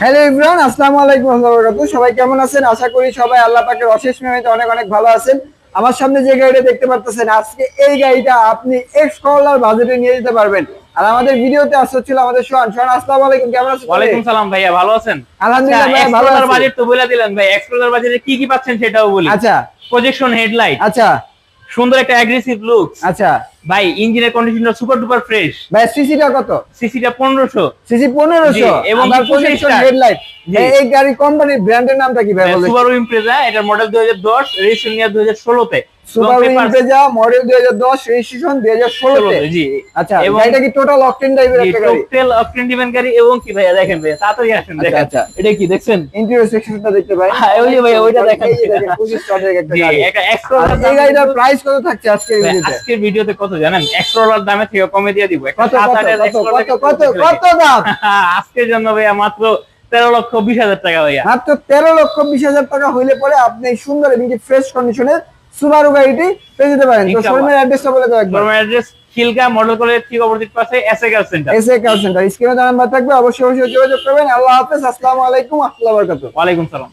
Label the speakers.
Speaker 1: Hello Imran আসসালামু আলাইকুম ওয়া বারাকাতুহু সবাই কেমন আছেন? আশা করি সবাই আল্লাহ পাকের অশেষ মেহনতে অনেক অনেক ভালো আছেন। আমার সামনে যে গাড়িটা দেখতে পারতেছেন আজকে এই গাড়িটা আপনি এক্স করলার বাজেটে নিয়ে যেতে পারবেন। আর আমাদের ভিডিওতে আসতে ছিল আমাদের সোহান। সোহান আসসালামু আলাইকুম। কেমন আছেন?
Speaker 2: ওয়ালাইকুম সালাম ভাইয়া ভালো আছেন?
Speaker 1: আলহামদুলিল্লাহ ভাইয়া, ভালো
Speaker 2: এক্সপ্লোরার
Speaker 1: আছি।
Speaker 2: বাজেট তো বলে দিলেন ভাই। এক্সপ্লোরার বাজেটে কি কি পাচ্ছেন সেটাও বলি।
Speaker 1: আচ্ছা।
Speaker 2: প্রজেকশন হেডলাইট
Speaker 1: আচ্ছা।
Speaker 2: সুন্দর একটা অ্যাগ্রেসিভ লুক
Speaker 1: আচ্ছা।
Speaker 2: ভাই ইঞ্জিনের কন্ডিশনটা সুপার ডুপার ফ্রেশ
Speaker 1: ভাই সিসিটা কত?
Speaker 2: সিসিটা পনেরোশো।
Speaker 1: সিসি পনেরোশো?
Speaker 2: জি, এবং
Speaker 1: আবার
Speaker 2: 25
Speaker 1: প্রজেকশন। হেডলাইট এই গাড়ি কোম্পানির ব্র্যান্ডের নামটা কি ভাই বলেন
Speaker 2: সুবারু ইমপ্রেজা এটার মডেল দুই হাজার দশ রেজিস্ট্রেশন ইয়ার দুই হাজার ষোলোতে।
Speaker 1: সুপার ইমপ্রেজা মডেল 2010 রেজিস্ট্রেশন 2016 তে
Speaker 2: জি।
Speaker 1: আচ্ছা
Speaker 2: এবং
Speaker 1: গাড়িটা কি টোটাল অকটেন টাইপের একটা গাড়ি?
Speaker 2: টোটাল অকটেন ডিভেন গাড়ি এবং কি ভাই দেখেন ভাইয়া তাড়াতাড়ি আসেন
Speaker 1: আচ্ছা,
Speaker 2: দেখেন।
Speaker 1: আচ্ছা।
Speaker 2: এটা কি দেখছেন?
Speaker 1: ইন্টেরিয়র সেকশনটা দেখতে পাই।
Speaker 2: হ্যাঁ, ওই যে ভাই, ওইটা দেখেন।
Speaker 1: দেখেন 25 স্টারের একটা গাড়ি।
Speaker 2: একটা
Speaker 1: আর
Speaker 2: এক্সপ্লোরার
Speaker 1: এই গাড়িটার প্রাইস কত থাকছে আজকে
Speaker 2: ভাই,
Speaker 1: ভিডিওতে
Speaker 2: আজকের ভিডিওতে কত জানেন এক্সপ্লোরার দামে থেকে কমে দিয়ে দিব। আজকের জন্য ভাইয়া মাত্র তেরো লক্ষ বিশ হাজার টাকা ভাইয়া।
Speaker 1: মাত্র 13 লক্ষ 20 হাজার টাকা হইলে পরে আপনি সুন্দর এবং ফ্রেশ কন্ডিশনের সুবারু গাড়িটি পেয়ে যেতে পারেন। তো। শোরুমের অ্যাড্রেসটা বলে দাও একবার।
Speaker 2: শোরুমের অ্যাড্রেস খিলগা মডেল কলেজ ঠিক অপোজিট পাশে SA car centre
Speaker 1: SA car centre স্ক্রিনে নাম্বার থাকবে অবশ্যই অবশ্যই যোগাযোগ করবেন। আল্লাহ হাফেজ। আসসালামু আলাইকুম ওয়া বারাকাতুহু।
Speaker 2: ওয়ালাইকুম সালাম।